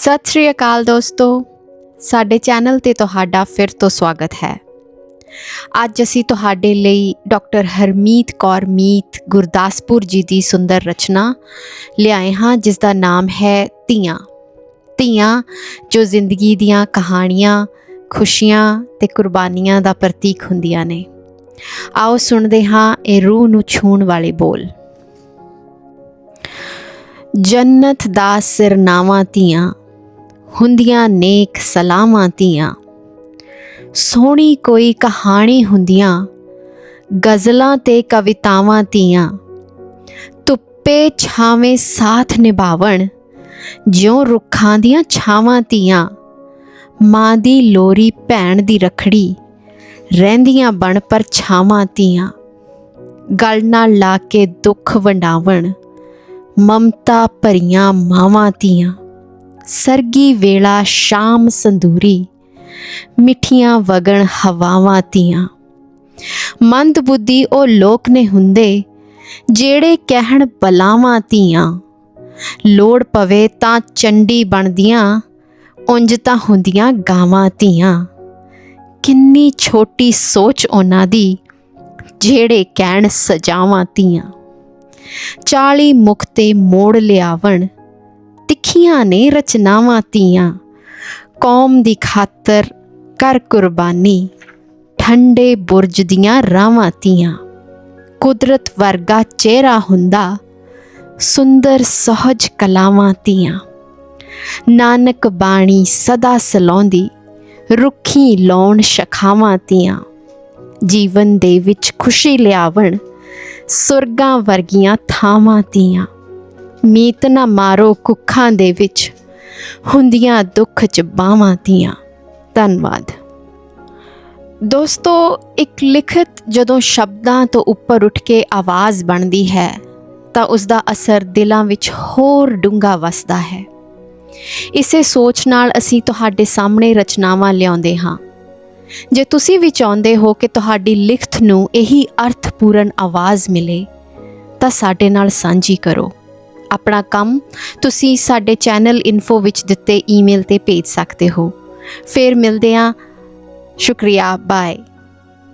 ਸਤਿ ਸ਼੍ਰੀ ਅਕਾਲ ਦੋਸਤੋ। ਸਾਡੇ ਚੈਨਲ ਤੇ ਤੁਹਾਡਾ ਫਿਰ ਤੋਂ ਸਵਾਗਤ ਹੈ। ਅੱਜ ਅਸੀਂ ਤੁਹਾਡੇ ਲਈ ਡਾਕਟਰ ਹਰਮੀਤ ਕੌਰ ਮੀਤ ਗੁਰਦਾਸਪੁਰ ਜੀ ਦੀ ਸੁੰਦਰ ਰਚਨਾ ਲਿਆਏ ਹਾਂ, ਜਿਸ ਦਾ ਨਾਮ ਹੈ ਧੀਆਂ। ਧੀਆਂ ਜੋ ਜ਼ਿੰਦਗੀ ਦੀਆਂ ਕਹਾਣੀਆਂ, ਖੁਸ਼ੀਆਂ ਤੇ ਕੁਰਬਾਨੀਆਂ ਦਾ ਪ੍ਰਤੀਕ ਹੁੰਦੀਆਂ ਨੇ। ਆਓ ਸੁਣਦੇ ਹਾਂ ਇਹ ਰੂਹ ਨੂੰ ਛੂਣ ਵਾਲੇ ਬੋਲ। ਜੰਨਤ ਦਾ ਸਿਰਨਾਵਾਂ ਧੀਆਂ ਹੁੰਦੀਆਂ ਨੇਕ ਸਲਾਮਾਂ ਧੀਆਂ। ਸੋਹਣੀ ਕੋਈ ਕਹਾਣੀ ਹੁੰਦੀਆਂ ਗਜ਼ਲਾਂ ਤੇ ਕਵਿਤਾਵਾਂ ਧੀਆਂ। ਧੁੱਪੇ ਛਾਵੇਂ ਸਾਥ ਨਿਭਾਵਣ, ਜਿਉਂ ਰੁੱਖਾਂ ਦੀਆਂ ਛਾਵਾਂ ਧੀਆਂ। ਮਾਂ ਦੀ ਲੋਰੀ ਭੈਣ ਦੀ ਰਖੜੀ, ਰਹਿੰਦੀਆਂ ਬਣ ਪਰ ਛਾਵਾਂ ਧੀਆਂ। ਗਲ ਨਾਲ ਲਾ ਕੇ ਦੁੱਖ ਵੰਡਾਵਣ, ਮਮਤਾ ਭਰੀਆਂ ਮਾਵਾਂ ਧੀਆਂ। ਸਰਗੀ ਵੇਲਾ ਸ਼ਾਮ ਸੰਦੂਰੀ ਮਿੱਠੀਆਂ ਵਗਣ ਹਵਾਵਾਂ ਧੀਆਂ ਮੰਦ ਬੁੱਧੀ ਉਹ ਲੋਕ ਨੇ ਹੁੰਦੇ, ਜਿਹੜੇ ਕਹਿਣ ਬਲਾਵਾਂ ਧੀਆਂ ਲੋੜ ਪਵੇ ਤਾਂ ਚੰਡੀ ਬਣਦੀਆਂ, ਉਂਝ ਤਾਂ ਹੁੰਦੀਆਂ ਗਾਵਾਂ ਧੀਆਂ ਕਿੰਨੀ ਛੋਟੀ ਸੋਚ ਉਹਨਾਂ ਦੀ, ਜਿਹੜੇ ਕਹਿਣ ਸਜਾਵਾਂ ਧੀਆਂ 40 ਮੁਖ ਤੇ ਮੋੜ ਲਿਆਵਣ ਤਿੱਖੀਆਂ ਨੇ ਰਚਨਾਵਾਂ ਧੀਆਂ ਕੌਮ ਦੀ ਖਾਤਰ ਕਰ ਕੁਰਬਾਨੀ, ਠੰਡੇ ਬੁਰਜ ਦੀਆਂ ਰਾਵਾਂ ਧੀਆਂ ਕੁਦਰਤ ਵਰਗਾ ਚਿਹਰਾ ਹੁੰਦਾ, ਸੁੰਦਰ ਸਹਜ ਕਲਾਵਾਂ ਧੀਆਂ ਨਾਨਕ ਬਾਣੀ ਸਦਾ ਸਲਾਉਂਦੀ, ਰੁੱਖੀ ਲਾਉਣ ਸ਼ਖਾਵਾਂ ਤੀਆਂ। ਜੀਵਨ ਦੇ ਵਿੱਚ ਖੁਸ਼ੀ ਲਿਆਵਣ, ਸੁਰਗਾਂ ਵਰਗੀਆਂ ਥਾਵਾਂ ਤੀਆਂ। ਮੀਤ ਨਾ ਮਾਰੋ ਕੁੱਖਾਂ ਦੇ ਵਿੱਚ। ਹੁੰਦੀਆਂ ਦੁੱਖ ਚ ਬਾਵਾਂ ਦੀਆਂ ਧੰਨਵਾਦ। ਦੋਸਤੋ, ਇੱਕ ਲਿਖਤ ਜਦੋਂ ਸ਼ਬਦਾਂ ਤੋਂ ਉੱਪਰ ਉੱਠ ਕੇ ਆਵਾਜ਼ ਬਣਦੀ ਹੈ, ਤਾਂ ਉਸ ਦਾ ਅਸਰ ਦਿਲਾਂ ਵਿੱਚ ਹੋਰ ਡੂੰਘਾ ਵਸਦਾ ਹੈ। ਇਸੇ ਸੋਚ ਨਾਲ ਅਸੀਂ ਤੁਹਾਡੇ ਸਾਹਮਣੇ ਰਚਨਾਵਾਂ ਲਿਆਉਂਦੇ ਹਾਂ। ਜੇ ਤੁਸੀਂ ਵੀ ਚਾਹੁੰਦੇ ਹੋ ਕਿ ਤੁਹਾਡੀ ਲਿਖਤ ਨੂੰ ਇਹੀ ਅਰਥਪੂਰਨ ਆਵਾਜ਼ ਮਿਲੇ, ਤਾਂ ਸਾਡੇ ਨਾਲ ਸਾਂਝੀ ਕਰੋ। ਆਪਣਾ ਕੰਮ ਤੁਸੀਂ ਸਾਡੇ ਚੈਨਲ ਇਨਫੋ ਵਿੱਚ ਦਿੱਤੇ ਈਮੇਲ ਤੇ ਭੇਜ ਸਕਦੇ ਹੋ। ਫਿਰ ਮਿਲਦੇ ਹਾਂ। ਸ਼ੁਕਰੀਆ। ਬਾਏ